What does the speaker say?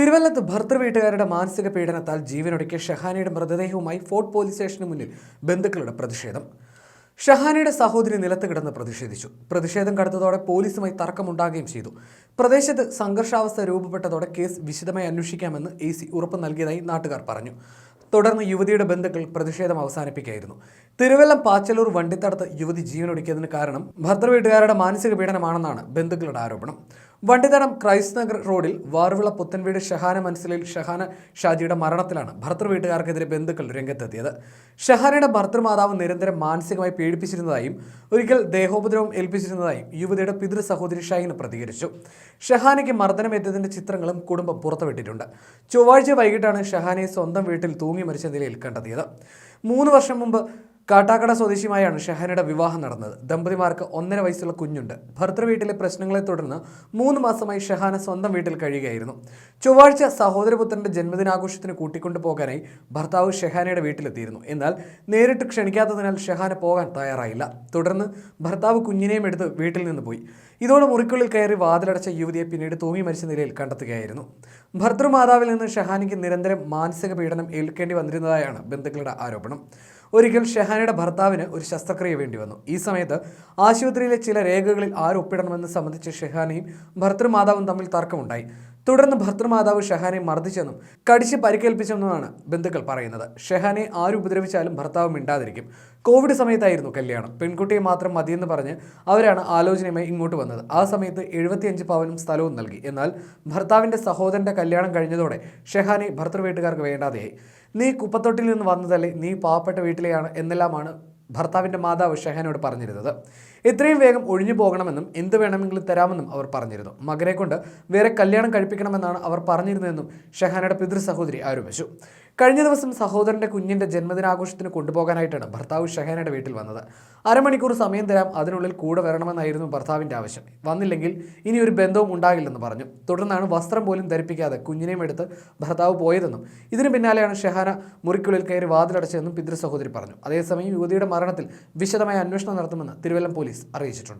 തിരുവല്ലത്ത് ഭർത്തൃ വീട്ടുകാരുടെ മാനസിക പീഡനത്താൽ ജീവനൊടുക്കിയ ഷഹാനയുടെ മൃതദേഹവുമായി ഫോർട്ട് പോലീസ് സ്റ്റേഷന് മുന്നിൽ ബന്ധുക്കളുടെ പ്രതിഷേധം. ഷഹാനയുടെ സഹോദരി നിലത്ത് കിടന്ന് പ്രതിഷേധിച്ചു. പ്രതിഷേധം കടുത്തതോടെ പോലീസുമായി തർക്കമുണ്ടാകുകയും ചെയ്തു. പ്രദേശത്ത് സംഘർഷാവസ്ഥ രൂപപ്പെട്ടതോടെ കേസ് വിശദമായി അന്വേഷിക്കാമെന്ന് എ സി ഉറപ്പ് നൽകിയതായി നാട്ടുകാർ പറഞ്ഞു. തുടർന്ന് യുവതിയുടെ ബന്ധുക്കൾ പ്രതിഷേധം അവസാനിപ്പിക്കുകയായിരുന്നു. തിരുവല്ലം പാച്ചലൂർ വണ്ടിത്തടത്ത് യുവതി ജീവനൊടുക്കിയതിന് കാരണം ഭർത്തൃ വീട്ടുകാരുടെ മാനസിക പീഡനമാണെന്നാണ് ബന്ധുക്കളുടെ ആരോപണം. വണ്ടിത്തടം ക്രൈസ്റ്റ് നഗർ റോഡിൽ വാറുവിള പുത്തൻവീട് ഷഹാന മനസ്സിലിൽ ഷഹാന ഷാജിയുടെ മരണത്തിലാണ് ഭർത്തൃ വീട്ടുകാർക്കെതിരെ ബന്ധുക്കൾ രംഗത്തെത്തിയത്. ഷഹാനയുടെ ഭർത്തൃമാതാവ് നിരന്തരം മാനസികമായി പീഡിപ്പിച്ചിരുന്നതായും ഒരിക്കൽ ദേഹോപദ്രവം ഏൽപ്പിച്ചിരുന്നതായും യുവതിയുടെ പിതൃ സഹോദരി ഷൈന പ്രതികരിച്ചു. ഷഹാനയ്ക്ക് മർദ്ദനമേറ്റതിന്റെ ചിത്രങ്ങളും കുടുംബം പുറത്തുവിട്ടിട്ടുണ്ട്. ചൊവ്വാഴ്ച വൈകിട്ടാണ് ഷഹാനയെ സ്വന്തം വീട്ടിൽ തൂങ്ങി മരിച്ച നിലയിൽ കണ്ടെത്തിയത്. മൂന്ന് വർഷം മുമ്പ് കാട്ടാക്കട സ്വദേശിയുമായാണ് ഷഹാനയുടെ വിവാഹം നടന്നത്. ദമ്പതിമാർക്ക് ഒന്നര വയസ്സുള്ള കുഞ്ഞുണ്ട്. ഭർത്തൃ വീട്ടിലെ പ്രശ്നങ്ങളെ തുടർന്ന് മൂന്ന് മാസമായി ഷഹാന സ്വന്തം വീട്ടിൽ കഴിയുകയായിരുന്നു. ചൊവ്വാഴ്ച സഹോദരപുത്രന്റെ ജന്മദിനാഘോഷത്തിന് കൂട്ടിക്കൊണ്ടു പോകാനായി ഭർത്താവ് ഷെഹാനയുടെ വീട്ടിലെത്തിയിരുന്നു. എന്നാൽ നേരിട്ട് ക്ഷണിക്കാത്തതിനാൽ ഷെഹാന പോകാൻ തയ്യാറായില്ല. തുടർന്ന് ഭർത്താവ് കുഞ്ഞിനെയും എടുത്ത് വീട്ടിൽ നിന്ന് പോയി. ഇതോടെ മുറിക്കുള്ളിൽ കയറി വാതിലടച്ച യുവതിയെ പിന്നീട് തൂങ്ങി മരിച്ച നിലയിൽ കണ്ടെത്തുകയായിരുന്നു. ഭർത്തൃമാതാവിൽ നിന്ന് ഷഹാനയ്ക്ക് നിരന്തരം മാനസിക പീഡനം ഏൽക്കേണ്ടി വന്നിരുന്നതായാണ് ബന്ധുക്കളുടെ ആരോപണം. ഒരിക്കൽ ഷെഹാനയുടെ ഭർത്താവിന് ഒരു ശസ്ത്രക്രിയ വേണ്ടി വന്നു. ഈ സമയത്ത് ആശുപത്രിയിലെ ചില രേഖകളിൽ ആരൊപ്പിടണമെന്ന് സംബന്ധിച്ച് ഷെഹാനയും ഭർത്തൃമാതാവും തമ്മിൽ തർക്കമുണ്ടായി. തുടർന്ന് ഭർത്തൃമാതാവ് ഷെഹാനെ മർദ്ദിച്ചെന്നും കടിച്ച് പരിക്കേൽപ്പിച്ചെന്നുമാണ് ബന്ധുക്കൾ പറയുന്നത്. ഷെഹാനെ ആര് ഉപദ്രവിച്ചാലും ഭർത്താവ് മിണ്ടാതിരിക്കും. കോവിഡ് സമയത്തായിരുന്നു കല്യാണം. പെൺകുട്ടിയെ മാത്രം മതിയെന്ന് പറഞ്ഞ് അവരാണ് ആലോചനയുമായി ഇങ്ങോട്ട് വന്നത്. ആ സമയത്ത് എഴുപത്തിയഞ്ച് പവനും സ്ഥലവും നൽകി. എന്നാൽ ഭർത്താവിന്റെ സഹോദരന്റെ കല്യാണം കഴിഞ്ഞതോടെ ഷെഹാനെ ഭർത്തൃ വീട്ടുകാർക്ക് വേണ്ടാതെയായി. നീ കുപ്പത്തൊട്ടിൽ നിന്ന് വന്നതല്ലേ നീ പാവപ്പെട്ട വീട്ടിലെയാണ് എന്നെല്ലാമാണ് ഭർത്താവിന്റെ മാതാവ് ഷെഹാനോട് പറഞ്ഞിരുന്നത്. എത്രയും വേഗം ഒഴിഞ്ഞു പോകണമെന്നും എന്ത് വേണമെങ്കിലും തരാമെന്നും അവർ പറഞ്ഞിരുന്നു. മകനെ കൊണ്ട് വേറെ കല്യാണം കഴിപ്പിക്കണമെന്നാണ് അവർ പറഞ്ഞിരുന്നതെന്നും ഷെഹാനയുടെ പിതൃ സഹോദരി ആരോപിച്ചു. കഴിഞ്ഞ ദിവസം സഹോദരന്റെ കുഞ്ഞിന്റെ ജന്മദിനാഘോഷത്തിന് കൊണ്ടുപോകാനായിട്ടാണ് ഭർത്താവ് ഷഹേനയുടെ വീട്ടിൽ വന്നത്. അരമണിക്കൂർ സമയം തരാം അതിനുള്ളിൽ കൂടെ വരണമെന്നായിരുന്നു ഭർത്താവിന്റെ ആവശ്യം. വന്നില്ലെങ്കിൽ ഇനി ഒരു ബന്ധവും ഉണ്ടാകില്ലെന്ന് പറഞ്ഞു. തുടർന്നാണ് വസ്ത്രം പോലും ധരിപ്പിക്കാതെ കുഞ്ഞിനെയും എടുത്ത് ഭർത്താവ് പോയതെന്നും ഇതിന് പിന്നാലെയാണ് ഷെഹാന മുറിക്കുള്ളിൽ കയറി വാതിലടച്ചതെന്നും പിതൃ സഹോദരി പറഞ്ഞു. അതേസമയം യുവതിയുടെ മരണത്തിൽ വിശദമായ അന്വേഷണം നടത്തുമെന്ന് തിരുവല്ലം പോലീസ് അറിയിച്ചിട്ടുണ്ട്.